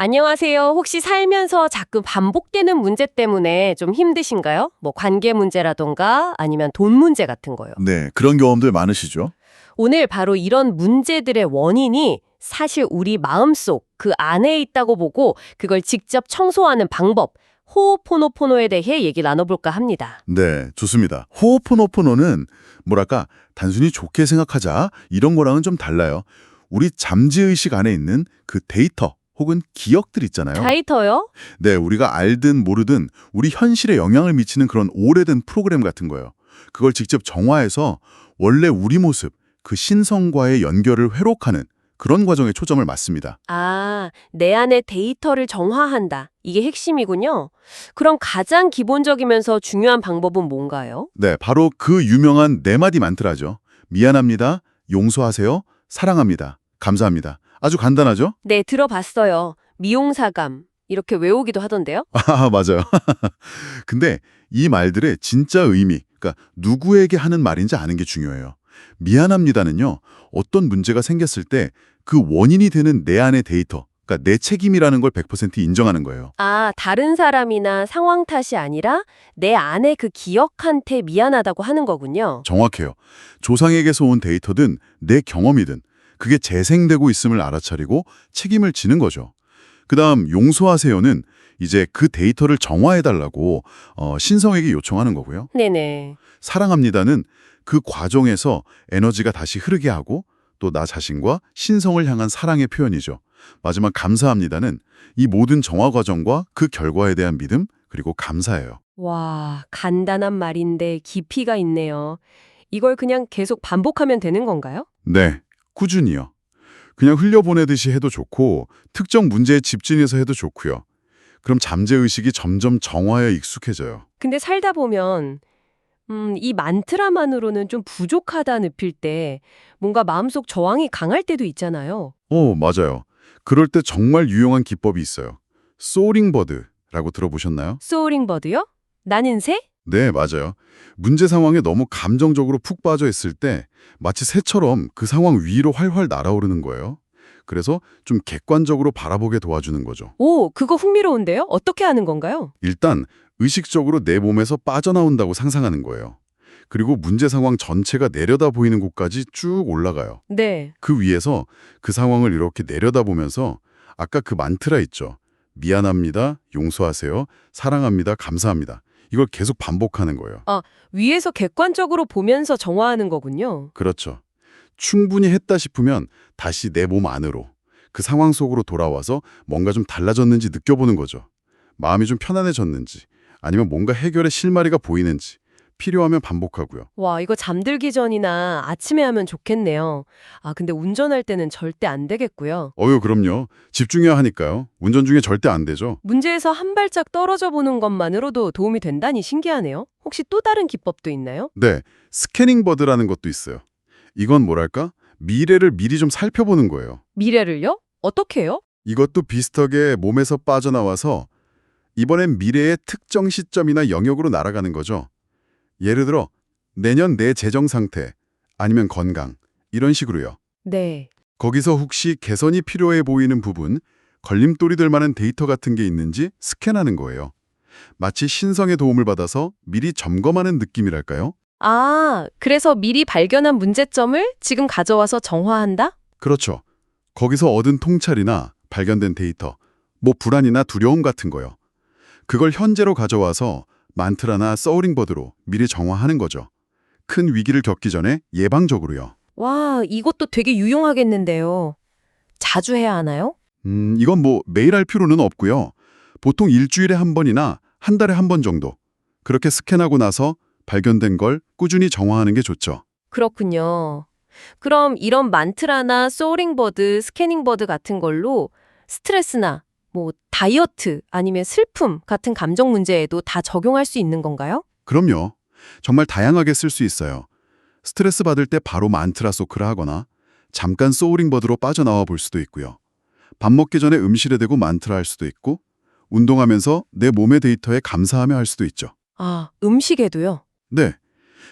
안녕하세요. 혹시 살면서 자꾸 반복되는 문제 때문에 좀 힘드신가요? 뭐 관계 문제라던가 아니면 돈 문제 같은 거요. 네, 그런 경험들 많으시죠? 오늘 바로 이런 문제들의 원인이 사실 우리 마음속 그 안에 있다고 보고 그걸 직접 청소하는 방법, 호호포노포노에 대해 얘기 나눠볼까 합니다. 네, 좋습니다. 호호포노포노는 뭐랄까 단순히 좋게 생각하자 이런 거랑은 좀 달라요. 우리 잠재의식 안에 있는 그 데이터 혹은 기억들 있잖아요. 다이터요? 네, 우리가 알든 모르든 우리 현실에 영향을 미치는 그런 오래된 프로그램 같은 거예요. 그걸 직접 정화해서 원래 우리 모습, 그 신성과의 연결을 회록하는 그런 과정에 초점을 맞습니다. 아, 내 안의 데이터를 정화한다. 이게 핵심이군요. 그럼 가장 기본적이면서 중요한 방법은 뭔가요? 네, 바로 그 유명한 네 마디 만트라죠. 미안합니다. 용서하세요. 사랑합니다. 감사합니다. 아주 간단하죠? 네, 들어봤어요. 미용사감. 이렇게 외우기도 하던데요? 아, 맞아요. 근데 이 말들의 진짜 의미, 그러니까 누구에게 하는 말인지 아는 게 중요해요. 미안합니다는요. 어떤 문제가 생겼을 때 그 원인이 되는 내 안의 데이터, 그러니까 내 책임이라는 걸 100% 인정하는 거예요. 아, 다른 사람이나 상황 탓이 아니라 내 안의 그 기억한테 미안하다고 하는 거군요. 정확해요. 조상에게서 온 데이터든 내 경험이든 그게 재생되고 있음을 알아차리고 책임을 지는 거죠. 그 다음 용서하세요는 이제 그 데이터를 정화해달라고 어, 신성에게 요청하는 거고요. 네네. 사랑합니다는 그 과정에서 에너지가 다시 흐르게 하고 또 나 자신과 신성을 향한 사랑의 표현이죠. 마지막 감사합니다는 이 모든 정화 과정과 그 결과에 대한 믿음 그리고 감사예요. 와, 간단한 말인데 깊이가 있네요. 이걸 그냥 계속 반복하면 되는 건가요? 네, 꾸준히요. 그냥 흘려보내듯이 해도 좋고 특정 문제에 집중해서 해도 좋고요. 그럼 잠재의식이 점점 정화에 익숙해져요. 근데 살다 보면 음, 이 만트라만으로는 좀 부족하다 느낄 때 뭔가 마음속 저항이 강할 때도 있잖아요. 어, 맞아요. 그럴 때 정말 유용한 기법이 있어요. 소링버드라고 들어보셨나요? 소울링버드요? 나는 새? 네, 맞아요. 문제 상황에 너무 감정적으로 푹 빠져 있을 때 마치 새처럼 그 상황 위로 활활 날아오르는 거예요. 그래서 좀 객관적으로 바라보게 도와주는 거죠. 오, 그거 흥미로운데요? 어떻게 하는 건가요? 일단 의식적으로 내 몸에서 빠져나온다고 상상하는 거예요. 그리고 문제 상황 전체가 내려다 보이는 곳까지 쭉 올라가요. 네. 그 위에서 그 상황을 이렇게 내려다보면서 아까 그 만트라 있죠. 미안합니다. 용서하세요. 사랑합니다. 감사합니다. 이걸 계속 반복하는 거예요. 위에서 객관적으로 보면서 정화하는 거군요. 그렇죠. 충분히 했다 싶으면 다시 내 몸 안으로 그 상황 속으로 돌아와서 뭔가 좀 달라졌는지 느껴보는 거죠. 마음이 좀 편안해졌는지 아니면 뭔가 해결의 실마리가 보이는지 필요하면 반복하고요. 와, 이거 잠들기 전이나 아침에 하면 좋겠네요. 아, 근데 운전할 때는 절대 안 되겠고요. 어유 그럼요. 집중해야 하니까요. 운전 중에 절대 안 되죠. 문제에서 한 발짝 떨어져 보는 것만으로도 도움이 된다니 신기하네요. 혹시 또 다른 기법도 있나요? 네, 스캐닝 버드라는 것도 있어요. 이건 뭐랄까? 미래를 미리 좀 살펴보는 거예요. 미래를요? 어떻게 해요? 이것도 비슷하게 몸에서 빠져나와서 이번엔 미래의 특정 시점이나 영역으로 날아가는 거죠. 예를 들어 내년 내 재정 상태 아니면 건강 이런 식으로요. 네. 거기서 혹시 개선이 필요해 보이는 부분, 걸림돌이 될 만한 데이터 같은 게 있는지 스캔하는 거예요. 마치 신성의 도움을 받아서 미리 점검하는 느낌이랄까요? 아, 그래서 미리 발견한 문제점을 지금 가져와서 정화한다? 그렇죠. 거기서 얻은 통찰이나 발견된 데이터, 뭐 불안이나 두려움 같은 거요. 그걸 현재로 가져와서 만트라나 서우링버드로 미리 정화하는 거죠. 큰 위기를 겪기 전에 예방적으로요. 와, 이것도 되게 유용하겠는데요. 자주 해야 하나요? 음, 이건 뭐 매일 할 필요는 없고요. 보통 일주일에 한 번이나 한 달에 한 번 정도. 그렇게 스캔하고 나서 발견된 걸 꾸준히 정화하는 게 좋죠. 그렇군요. 그럼 이런 만트라나 소울링버드, 스캐닝버드 같은 걸로 스트레스나 뭐 다이어트 아니면 슬픔 같은 감정 문제에도 다 적용할 수 있는 건가요? 그럼요. 정말 다양하게 쓸 수 있어요. 스트레스 받을 때 바로 만트라 소크를 하거나 잠깐 소우링버드로 빠져나와 볼 수도 있고요. 밥 먹기 전에 음실에 대고 만트라 할 수도 있고 운동하면서 내 몸의 데이터에 감사하며 할 수도 있죠. 아, 음식에도요? 네.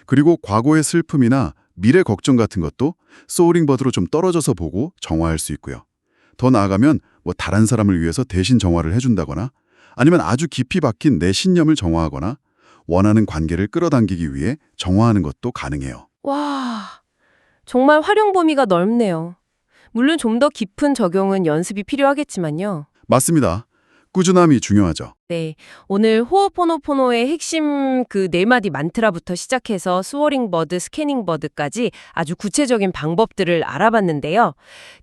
그리고 과거의 슬픔이나 미래 걱정 같은 것도 소우링버드로 좀 떨어져서 보고 정화할 수 있고요. 더 나아가면 뭐 다른 사람을 위해서 대신 정화를 해준다거나 아니면 아주 깊이 박힌 내 신념을 정화하거나 원하는 관계를 끌어당기기 위해 정화하는 것도 가능해요. 와, 정말 활용 범위가 넓네요. 물론 좀 더 깊은 적용은 연습이 필요하겠지만요. 맞습니다. 꾸준함이 중요하죠. 네, 오늘 호어포노포노의 핵심 그 네 마디 만트라부터 시작해서 스워링 버드, 스캐닝 버드까지 아주 구체적인 방법들을 알아봤는데요.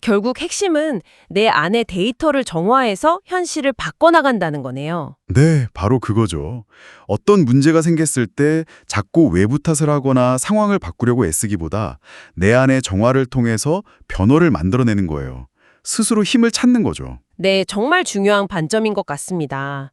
결국 핵심은 내 안의 데이터를 정화해서 현실을 바꿔나간다는 거네요. 네, 바로 그거죠. 어떤 문제가 생겼을 때 자꾸 외부 탓을 하거나 상황을 바꾸려고 애쓰기보다 내 안의 정화를 통해서 변화를 만들어내는 거예요. 스스로 힘을 찾는 거죠. 네, 정말 중요한 관점인 것 같습니다.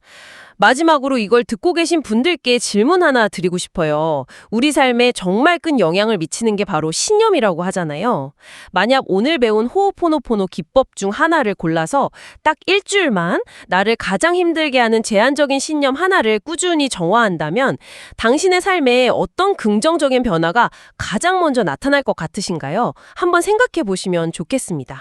마지막으로 이걸 듣고 계신 분들께 질문 하나 드리고 싶어요. 우리 삶에 정말 큰 영향을 미치는 게 바로 신념이라고 하잖아요. 만약 오늘 배운 호호포노포노 기법 중 하나를 골라서 딱 일주일만 나를 가장 힘들게 하는 제한적인 신념 하나를 꾸준히 정화한다면 당신의 삶에 어떤 긍정적인 변화가 가장 먼저 나타날 것 같으신가요? 한번 생각해 보시면 좋겠습니다.